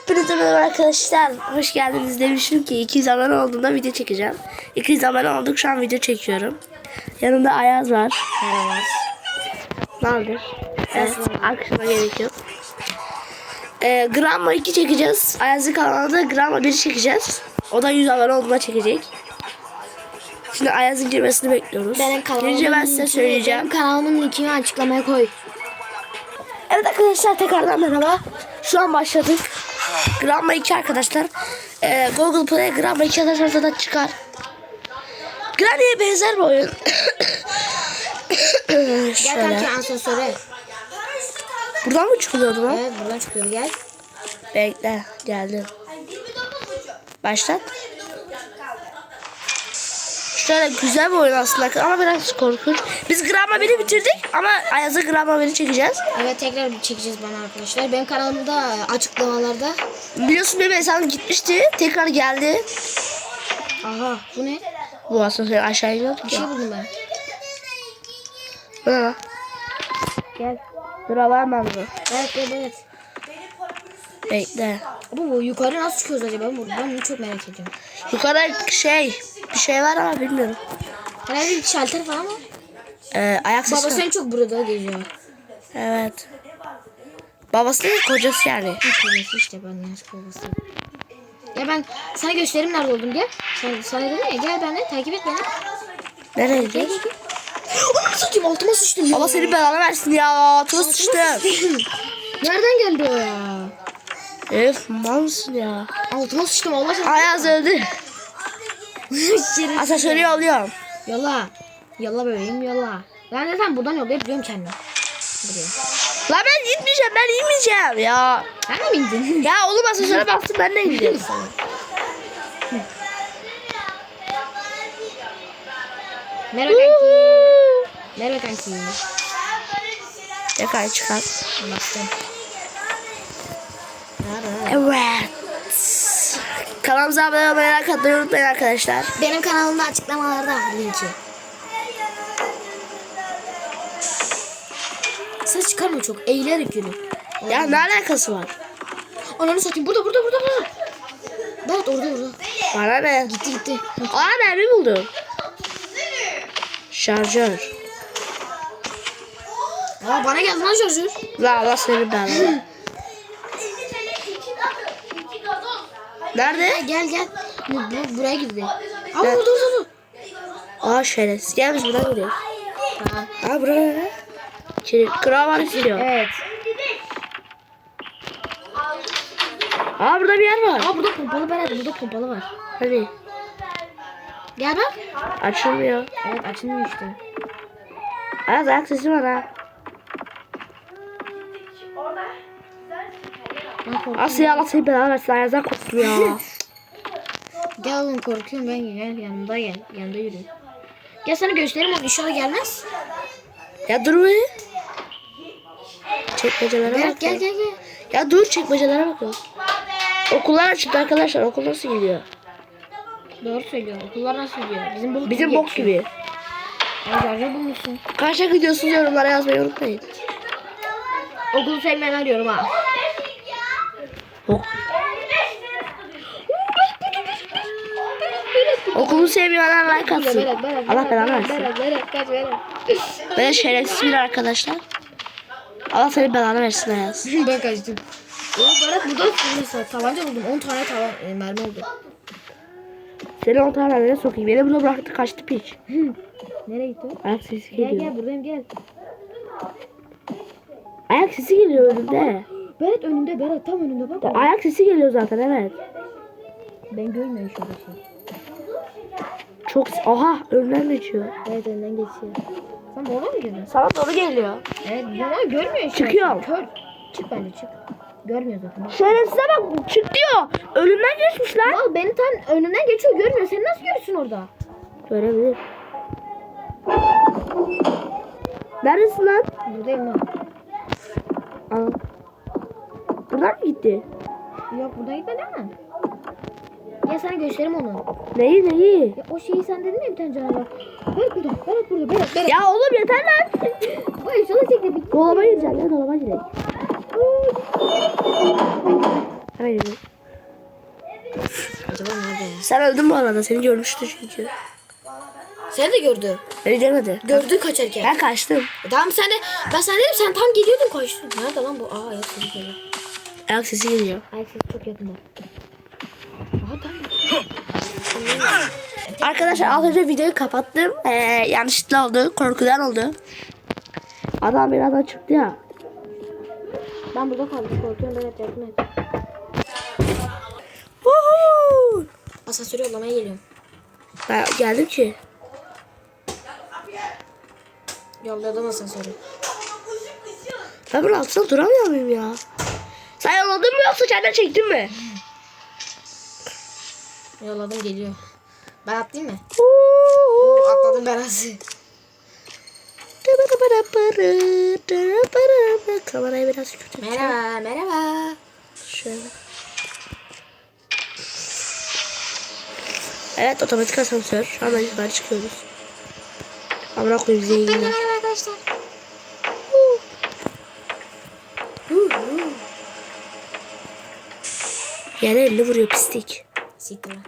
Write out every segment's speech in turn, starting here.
Hepinize merhaba arkadaşlar. Hoş geldiniz demişim ki 200 abone olduğunda video çekeceğim. 200 abone olduk şu an video çekiyorum. Yanımda Ayaz var. Merhaba. Ne oldu? Evet, akşama gerek yok. Ee, Gramma 2 çekeceğiz. Ayaz'ın kanalında Gramma 1 çekeceğiz. O da 100 abone olduğunda çekecek. Şimdi Ayaz'ın girmesini bekliyoruz. Benim kanalımın Girince ben size söyleyeceğim. Benim kanalımın linkini açıklamaya koy. Evet arkadaşlar tekrardan merhaba. Şu an başladık. Gramma 2 arkadaşlar. Ee, Google Play Gramma 2 yazarsanız da çıkar. Granny'e benzer bir oyun. Gel kanki asansöre. Buradan mı çıkılıyordu lan? Evet buradan çıkıyor gel. Bekle geldim. Başlat. Şöyle güzel bir oyun aslında ama biraz korkunç. Biz Gramma 1'i bitirdik ama Ayaz'a Gramma 1'i çekeceğiz. Evet tekrar bir çekeceğiz bana arkadaşlar. Benim kanalımda açıklamalarda. Biliyorsun benim hesabım gitmişti. Tekrar geldi. Aha bu ne? Bu aslında aşağı iniyorduk Bir şey buldum ben. Bu lan? Gel. Dur ben bunu. Evet evet evet. Bekle. Bu, bu yukarı nasıl çıkıyoruz acaba? Ben, bunu çok merak ediyorum. Yukarıda şey bir şey var ama bilmiyorum. Herhalde bir şalter falan mı? Ee, ayak sesi Baba var. sen çok burada geziyor. Evet. Babası değil kocası yani. Kocası işte ben yanlış babası. Ya ben sana göstereyim nerede oldum gel. Sana, sana dedim ya gel benimle takip et beni. Nereye gel. Onu satayım altıma sıçtım ya. Allah seni belanı versin ya. Tuz sıçtım. Nereden geldi o ya? Öf mal mısın ya? Altıma sıçtım Allah aşkına. Ayaz öldü. Asansörü yolluyorum. Yolla. Yolla bebeğim yolla. Ben zaten buradan yollayıp gidiyorum kendime. Buraya. La ben gitmeyeceğim ben inmeyeceğim ya. Sen de mi indin? Ya oğlum asansöre bastım ben de indim. Merhaba kanki. Merhaba kanki. Yakay çıkar. Bastım. Evet. Kanalımıza abone olmayı, like atmayı unutmayın arkadaşlar. Benim kanalımda açıklamalarda var linki. Ses çıkarma çok. Eğiler yükünü. Ya ne alakası var? Ananı satayım. Burada burada burada burada. Berat orada orada. Bana ne? Gitti gitti. Aa mermi buldum. Şarjör. Aa bana geldi lan şarjör. La Allah seni belanı. Nerede? Gel gel. Bu, bu, buraya gitti. Aa burada orada orada. Aa şerefsiz. Gel biz buradan gidiyoruz. Tamam. Aa buraya? Şey, kral var istiyor. Evet. Aa burada bir yer var. Aa burada pompalı Berat. Burada pompalı var. Hani Gel bak. açılmıyor. Evet açılmıyor işte. Aa ayak sesi var ha. Ben korkuyorum. Asya Allah seni belanı versin. Ayazdan korktum ya. Gel oğlum korkuyorum ben gel yanımda gel. Yanında yürü. Gel sana göstereyim onu inşallah gelmez. ya dur be. Çekmecelere bak. gel ya. gel gel. Ya dur çekmecelere bakın. Okullar açık arkadaşlar. Okul nasıl gidiyor? Doğru söylüyor. Okullar nasıl gidiyor? Bizim bok Bizim bok geçiyor. gibi. Şarjör bulmuşsun. Kaçta gidiyorsunuz yorumlara yazmayı unutmayın. Okulu sevmeyen arıyorum ha. Bok. Okulu sevmeyenler like atsın. Allah belanı versin. Böyle şerefsiz bir arkadaşlar. Allah seni belanı versin Ayaz. ben kaçtım. Oo Berat burada mesela tabanca buldum. 10 tane tavan e, mermi oldu. Seni on tane nereye sokayım? Beni burada bıraktı kaçtı piç. Nereye gitti? Ayak sesi Gel geliyor. gel buradayım gel. Ayak sesi geliyor önümde. Berat önümde Berat tam önümde bak. Ayak sesi geliyor zaten evet. Ben görmüyorum şurada şey. Çok aha önümden geçiyor. Evet önden geçiyor. Sen burada mı girdin? Sana doğru geliyor. Evet ama görmüyor şu Çıkıyor. an. Kör. Çık bence çık. Görmüyor zaten. Şerefsize bak çık diyor. Önümden geçmiş lan. Mal beni tam önümden geçiyor görmüyor. Sen nasıl görürsün orada? Görebilir. Neredesin lan? Buradayım lan. Aa. Buradan mı gitti? Yok burada gitmedi mi? Gel sana göstereyim onu. Neyi neyi? Ya o şeyi sen dedin ya bir tane canavar. Berat burada. Berat burada. Berat. Berat. Ya oğlum yeter lan. Vay şuna çekti. Bir... dolaba gireceğim ya dolaba gireceğim. Hayır. Acaba nerede ya? Sen öldün bu arada. Seni görmüştü çünkü. Seni de gördü. Beni görmedi. Gördü kaçarken. Ben kaçtım. E Tamam sen de ben sen dedim sen tam geliyordun koştun. Nerede lan bu? Aa geliyor. Ayak sesi geliyor. Ayak sesi çok yakında. Aha. Arkadaşlar az önce videoyu kapattım. Ee, yanlışlıkla oldu. Korkudan oldu. Adam birazdan çıktı ya. Ben burada kaldım korkuyorum ben yardım et. Asansörü yollamaya geliyorum. Ben geldim ki. Yolladım asansörü. Ben bunun altında duramıyor muyum ya? Sen yolladın mı yoksa kendin çektin mi? Yolladım geliyor. Ben atlayayım mı? Woohoo! Atladım ben az. Kamerayı biraz kötü. Merhaba merhaba. Şöyle. Evet otomatik asansör. Anda yukarı çıkıyoruz. Amına koyayım zenginler. Yere elini vuruyor pislik. Siktir lan.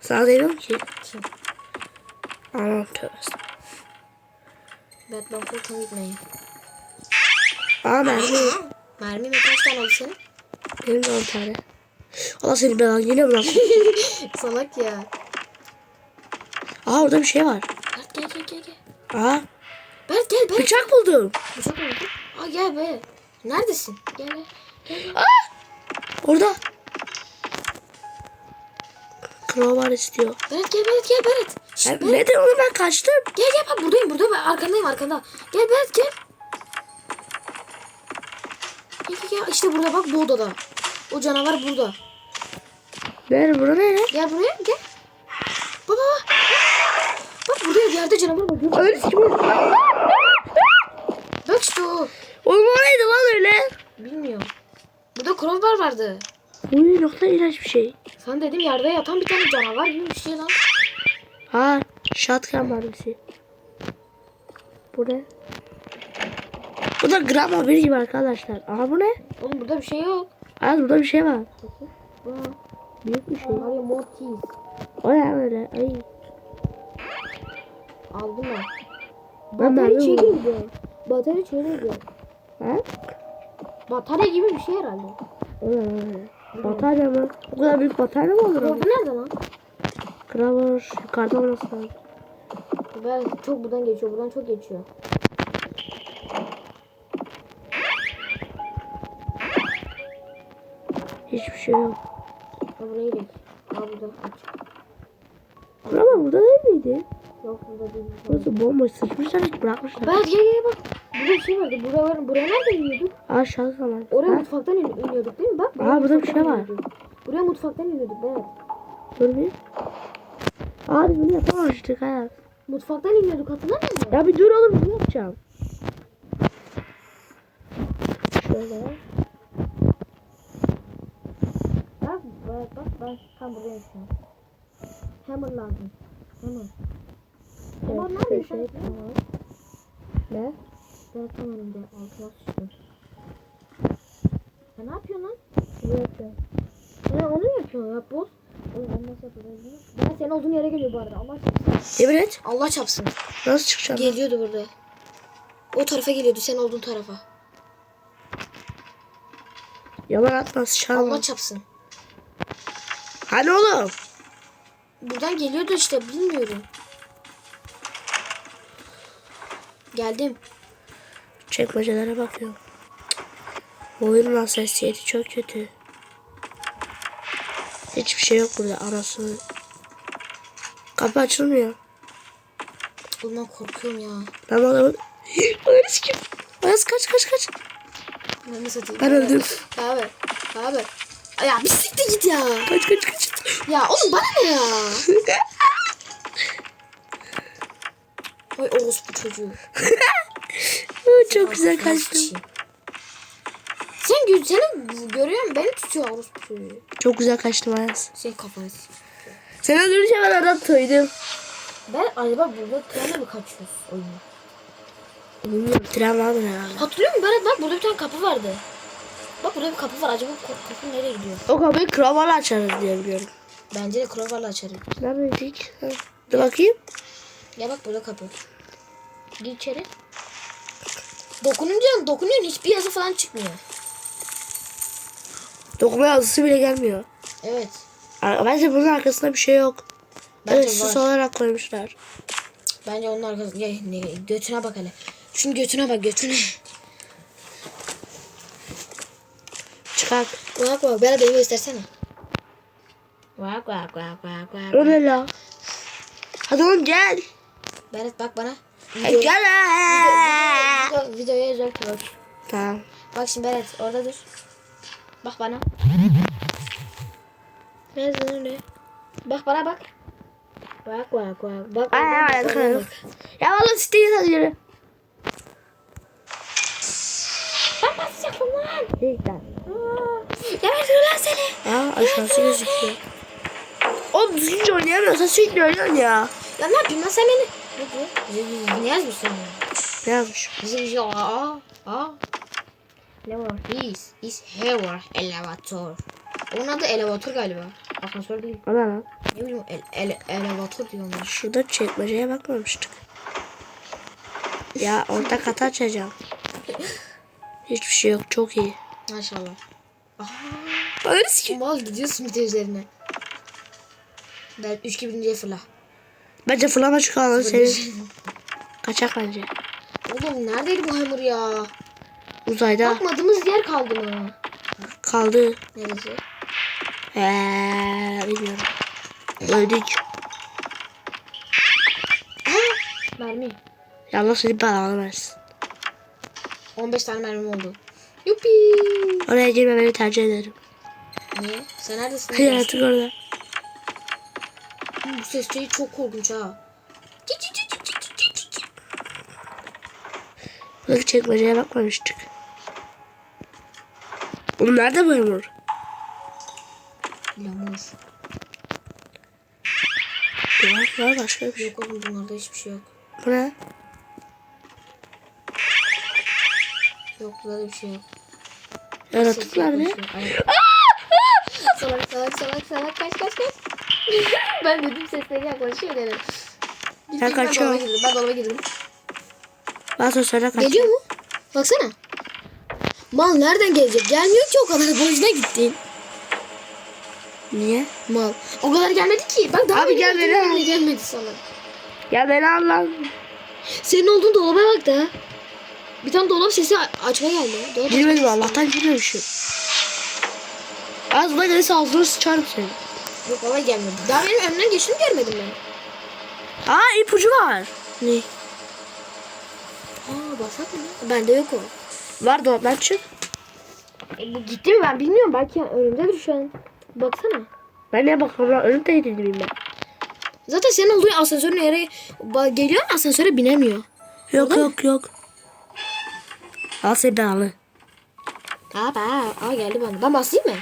Sana demiyorum ki. Kim? Aman tövbe. Batman korkan gitmeyin. Aa mermi. Mermi mi kaç tane oldu senin? Benim de 10 tane. Allah seni belanı yine lan? Salak ya. Aa orada bir şey var. Berk gel gel gel gel. Aa Berk gel Berk. bıçak buldum. Bıçak oldu. Aa gel be. Neredesin? Gel gel. Gel gel. Aa! Orada. Crowbar istiyor. Berat gel Berat gel Berat. Ben, Berat. neden onu ben kaçtım? Gel gel bak buradayım burada ben arkandayım arkanda. Gel Berat gel. Gel gel gel işte burada bak bu odada. O canavar burada. Nerede bura ne? Gel buraya gel. Baba bak. Bak burada yerde canavar var. Gör. Öyle kim? Bak işte o. Oğlum o neydi lan öyle? Bilmiyorum. Burada crowbar vardı. Uy nokta ilaç bir şey. Sen dedim yerde yatan bir tane canavar gibi bir şey lan. Ha shotgun mermisi. Bu ne? Bu da gram haberi gibi arkadaşlar. Aha bu ne? Oğlum burada bir şey yok. Aa burada bir şey var. Aa, Büyük bir şey. Mario Mortis. O ne öyle? Ay. Aldım ben. Ben Batarya çekiyor diyor. Batarya çekiyor diyor. Ha? Batarya gibi bir şey herhalde. Ne öyle? Batarya mı? O kadar büyük batarya mı olur? Ama ama? bu nerede lan? Kravar yukarıda olması lazım. Ben çok buradan geçiyor. Buradan çok geçiyor. Hiçbir şey yok. Ha buraya gidelim. Ha burada aç. Kravar burada değil miydi? Yok burada değil. Burası bomboş sıçmışlar hiç bırakmışlar. Ben gel gel bak. Burada bir şey vardı. Buraya, buraya nerede iniyorduk? Şansa var. Oraya Ha? mutfaktan in- iniyorduk değil mi? Bak. Aa, burada bir şey var. iniyorduk. Buraya mutfaktan iniyorduk evet. Dur bir. Aa biz bunu yapamamıştık ha. Mutfaktan iniyorduk hatırlamıyor musun? Ya bir dur oğlum ne yapacağım? Şöyle. Bak bak bak ben tam an. Hammer lazım. Hammer. Evet, nerede? şey, tamam. Ne? Ben tam önümde altına sıçtım. Ya ne yapıyorsun lan? Ya onu mu yapıyorsun ya boz? Oğlum ben nasıl yapıyorum? Ben senin olduğun yere geliyor bu arada. Allah çapsın. Yemin et. Allah çapsın. Nasıl çıkacağım? Geliyordu burada. O tarafa geliyordu sen olduğun tarafa. Yalan atma sıçarım. Allah çapsın. Hani oğlum? Buradan geliyordu işte bilmiyorum. Geldim. Çekmecelere bakıyorum. Oyunun hassasiyeti çok kötü. Hiçbir şey yok burada arası. Kapı açılmıyor. Bundan korkuyorum ya. Ben adamın... Ananı sikeyim. Ayaz kaç kaç kaç. Ben nasıl? Ben öldüm. Abi. Abi. Ya bir siktir git ya. Kaç kaç kaç. Ya oğlum bana ne ya? Vay orospu çocuğu. Aa, çok güzel kaçtım. Sen gö seni görüyorum beni tutuyor orospu çocuğu. Çok güzel kaçtım Ayaz. Senin kafanı. Sen öldürünce ben oradan toydum. Ben acaba burada trenle mi kaçıyoruz oyunu? Bilmiyorum tren vardır herhalde. Hatırlıyor musun Berat bak burada bir tane kapı vardı. Bak burada bir kapı var. Acaba kapı nereye gidiyor? O kapıyı kravarla açarız diye biliyorum. Bence de crowbar'la açarım. Neredeydik? Dur bakayım. Ya bak burada kapı. Gir içeri. Dokununca dokunuyorsun hiçbir yazı falan çıkmıyor. Dokuma yazısı bile gelmiyor. Evet. Ar- Bence bunun arkasında bir şey yok. Bence evet süs var. olarak koymuşlar. Bence onun arkasında. Ya, ne, götüne bak hele. Şunun götüne bak götüne. Çıkak. Bak bak bana beni göstersene. Bak bak bak bak bak. O ne la? Hadi oğlum gel. Berat bak bana. Video, gel ha. video, videoya özel bak. Tamam. Bak şimdi Berat orada dur. Bak bana. Nerede öyle? Bak bana bak. Bak bak bak. Bak bak, bak. Ya valla siteyi yürü. Ben basacaktım lan. Aa, Ya ben dur lan seni. Aa aşağısı gözüküyor. Oğlum düzgünce oynayamıyorsan sürekli oynuyorsun ya. Ya ne yapayım lan sen beni? Ne bu? Ne yazmışsın? Ne yazmış? Bizim aa aa. Ne var? Is is here elevator. Onun adı elevator galiba. Asansör değil. O ne lan? Ne bileyim el, ele, elevator diyorlar. Şurada çekmeceye bakmamıştık. Ya orta katı açacağım. Hiçbir şey yok çok iyi. Maşallah. Ki. Mal gidiyorsun bir de üzerine. Ben 3 gibi fırla. Bence şu an senin. Kaçak bence. Oğlum neredeydi bu hamur ya? Uzayda Bakmadığımız yer kaldı mı? kaldı. Neresi? Eee bilmiyorum. Öldük. Mermi. Yalnız seni bağlamaz. 15 tane mermim oldu. Yuppi. Oraya girmemeni tercih ederim. Niye? Sen neredesin? Yaratık orada. Bu ses şeyi çok korkunç ha. Buradaki çekmeceye bakmamıştık. Oğlum nerede bu hamur? Lamur. Var, var başka bir şey. Yok oğlum bunlarda hiçbir şey yok. Bu ne? Yok burada bir şey yok. Yaratık nerede? salak salak salak salak kaç kaç kaç. ben dedim sesleri yaklaşıyor dedim. Gittim, ben kaçıyor. dolaba girdim. Ben dolaba girdim. Ben sonra sonra kaç. Geliyor mu? Baksana. Mal nereden gelecek? Gelmiyor ki o kadar boşuna gittin. Niye? Mal. O kadar gelmedi ki. Bak daha Abi gel beni al. gelmedi sana. Ya beni al lan. Senin olduğun dolaba bak da. Bir tane dolap sesi a- açma geldi. Dolap Girmedim Allah'tan girmemişim. Az da gelirse ağzını sıçarım seni. Yok valla gelmedi. Daha benim önümden geçtiğini görmedim ben. Aa ipucu var. Ne? Aa baksana. Bende yok o. Var dolaptan çık. E, gitti mi ben bilmiyorum. Belki önümdedir şu an. Baksana. Ben ne bakıyorum lan önümdeydi miyim ben? Zaten senin olduğun asansörün yere geliyor ama asansöre binemiyor. Yok Orada mı? yok yok. Al seni. Aa, aa, aa geldi bana. Ben basayım mı?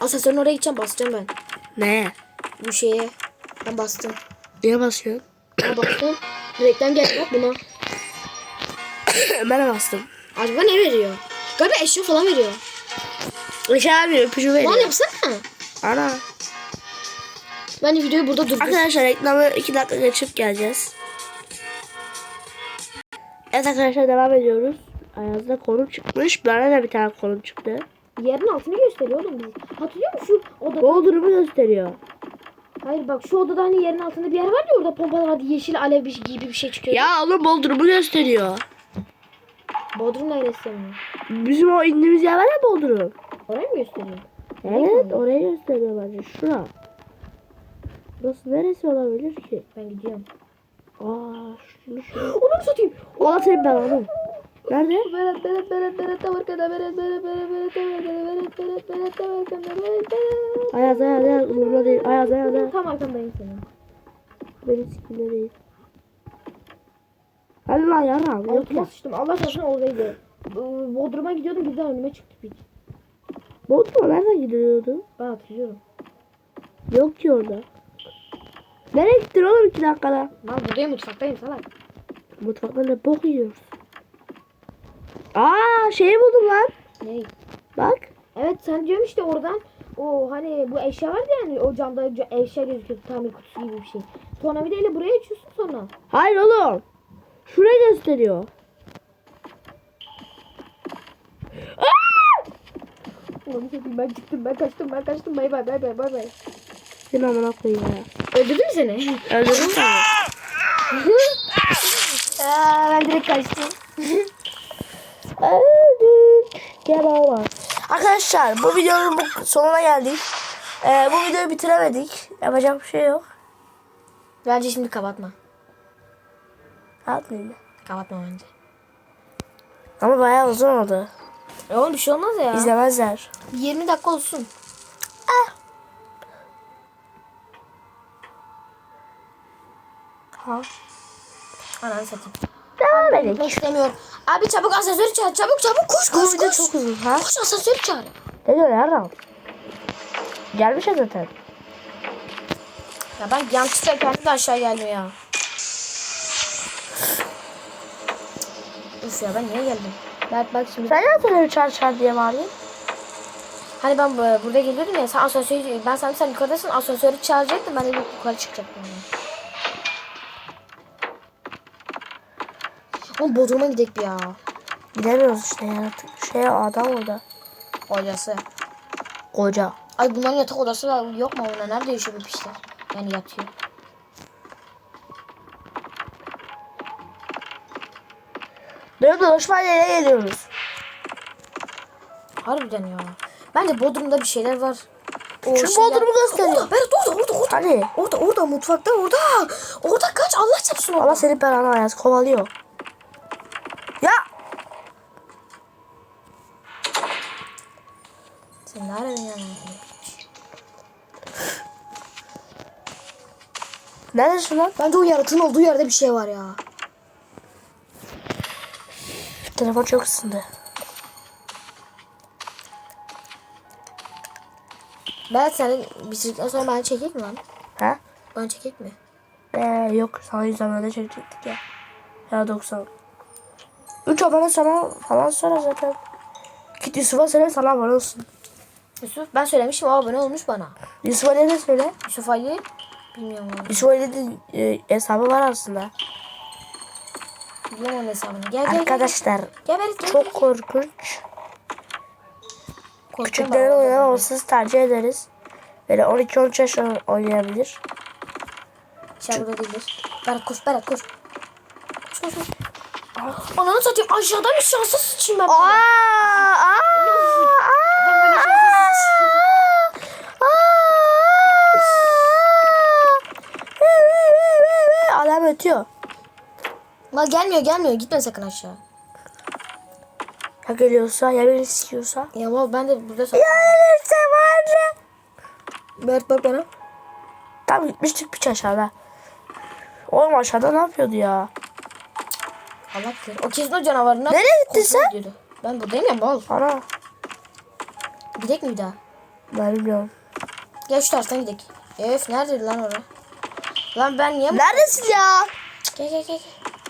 Asansörün oraya gideceğim basacağım ben. Ne? Bu şeye. Ben bastım. Niye basıyorsun? Ben bastım. Reklam geldi bak buna. ben de bastım. Acaba ne veriyor? Galiba eşya falan veriyor. Şey vermiyor ipucu veriyor. Lan yapsana. Ana. Bence videoyu burada durdur. Arkadaşlar reklamı 2 dakika geçip geleceğiz. Evet arkadaşlar devam ediyoruz. Ayaz'da konum çıkmış. Bana da bir tane konum çıktı. Yerin altını gösteriyor oğlum bizi. Hatırlıyor musun şu odada? Bodrum'u gösteriyor. Hayır bak şu odada hani yerin altında bir yer var ya orada pompalı vardı yeşil alev bir gibi bir şey çıkıyor. Ya oğlum Bodrum'u gösteriyor. Bodrum neresi senin? Bizim o indiğimiz yer var ya Bodrum. Orayı mı gösteriyor? Evet orayı gösteriyor bence. Şura. Burası neresi olabilir ki? Ben gidiyorum. Aa şunu şunu. Onu satayım? Ola senin belanı. Nerede? Berat Berat Berat Berat tam arkada Berat Berat Berat Berat tam arkada Berat Berat Berat tam arkada Berat Berat. Ayaz ayaz ayaz. Umurumda değil. Ayaz ayaz ayaz. Tam arkandayım senin. Benim sikimde değil. Hadi lan. Yok Altıma sıçtım. Allah aşkına oradaydı. Bodrum'a gidiyordum birden önüme çıktı piç. Bodrum'a nereden gidiyordu? Ben hatırlıyorum. Yok ki orada. Nereye gittin oğlum iki dakikada? Ben buradayım mutfaktayım salak. Mutfakta ne bok yiyoruz. Aa şeyi buldum lan. Ne? Bak. Evet sen diyorum işte oradan o hani bu eşya vardı yani o camda ca- eşya gözüküyor tamir kutusu gibi bir şey. Tornavidayla buraya açıyorsun sonra. Hayır oğlum. Şurayı gösteriyor. Ulan satayım ben çıktım ben kaçtım ben kaçtım bay bay bay bay bay bay. Seni amına koyayım ya. Öldürdü mü seni? Öldürdüm seni. Aa, ben direkt kaçtım. Öldük. Gel baba. Arkadaşlar bu videonun bu sonuna geldik. Ee, bu videoyu bitiremedik. Yapacak bir şey yok. Bence şimdi kapatma. Atmayayım. Kapatma bence. Ama bayağı uzun oldu. E oğlum bir şey olmaz ya. İzlemezler. 20 dakika olsun. Ha. Ananı satayım. Devam edelim. istemiyorum. Abi çabuk asansörü çağır. Çabuk çabuk koş koş video koş. çok uzun. Ha? Koş asansörü çağır. Ne diyor Erhan? Gelmiş ya zaten. Ya ben yanlışlıkla kendim de aşağı gelmiyor ya. Üf ya ben niye geldim? Bak bak şimdi. Sen zaten çar çar diye bağırıyorsun. Hani ben bu- burada geliyordum ya sen asansörü ben sandım sen yukarıdasın asansörü çağıracaktım ben de yukarı çıkacaktım. Yani. Oğlum Bodrum'a gidelim bir ya. Gidemiyoruz işte yaratık. Şey adam orada. Hocası. Koca. Ay bunların yatak odası var, yok mu onlar? Nerede yaşıyor bu pisler? Yani yatıyor. Dönüp dolaşma yere geliyoruz. Harbiden ya. Bence Bodrum'da bir şeyler var. O Şu şeyler- Bodrum'u gösteriyor. Orada, Berat orada, orada, orada. Hani? Orada, orada, mutfakta, orada. Orada kaç, Allah çarpsın orada. Allah seni belanı ayaz kovalıyor. Ya! Sen ne aradın yani? Neredesin lan? Bence o yaratığın olduğu yerde bir şey var ya. Telefon çok ısındı. Berat sen bitirdikten sonra beni çekecek mi lan? Ha? Bana çekecek mi? Ee, yok sana 100 abone çekecektik ya. Ya 90. 3 abone sana falan sonra zaten. Git Yusuf'a söyle sana abone olsun. Yusuf ben söylemişim o abone olmuş bana. Yusuf Ali'ye de söyle. Yusuf Ali bilmiyorum onu. Yusuf Ali'de e, hesabı var aslında. Bilmiyorum onun hesabını. Gel gel gel. Arkadaşlar Gel Berat gel. çok korkunç. Küçüklerin ben. oynamamasını tercih ederiz. Böyle 12-13 yaş oynayabilir. Burada değildir. Berat koş Berat koş. Koş koş koş. Ananı satayım aşağıdan bir şansa sıçayım ben. Aa, aa, aa, aa. Adam ötüyor. Lan gelmiyor gelmiyor gitme sakın aşağı. Ya geliyorsa ya beni sikiyorsa. Ya ama ben de burada sak- Ya gelirse var. Berat bak bana. Tam gitmiştik piç aşağıda. Oğlum aşağıda ne yapıyordu ya? Allah kır. O kesin o canavarından. Nereye gittin sen? diyordu. Ben buradayım ya mal. Ana. Gidek mi bir daha? Ben bilmiyorum. Gel şu taraftan gidek. Öf neredeydi lan orası? Lan ben niye... Neredesin ya? Gel gel gel.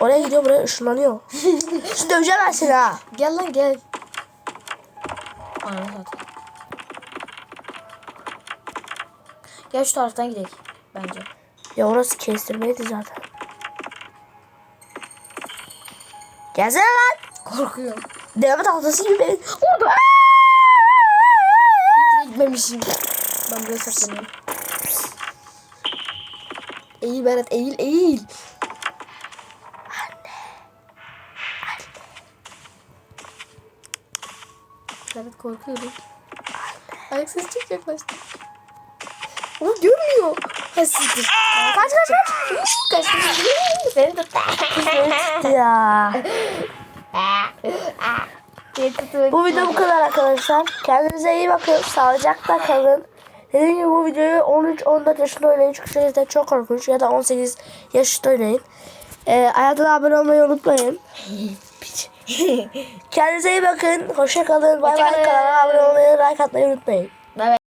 Oraya gidiyor buraya ışınlanıyor. Şimdi döveceğim ben seni ha. Gel lan gel. Anam zaten. Gel şu taraftan gidek. Bence. Ya orası kestirmeydi zaten. Gelsene lan. Korkuyorum. Deneme tahtası gibi. Orada. Hiç gitmemişim. Ben buraya saklanıyorum. Eğil Berat eğil eğil. Anne. Berat korkuyorum. Ayak sesi çok yaklaştı. O görmüyor. Siktir. Kaç kaç kaç. Kaçtı. Seni tut. ya. Seni tut. Bu video bu kadar arkadaşlar. Kendinize iyi bakın. Sağlıcakla kalın. Dediğim gibi bu videoyu 13-14 yaşında oynayın. Çünkü gerçekten çok korkunç. Ya da 18 yaşında oynayın. Ee, hayatına abone olmayı unutmayın. Kendinize iyi bakın. Hoşça kalın. Bay bay. Kanala abone olmayı, like atmayı unutmayın.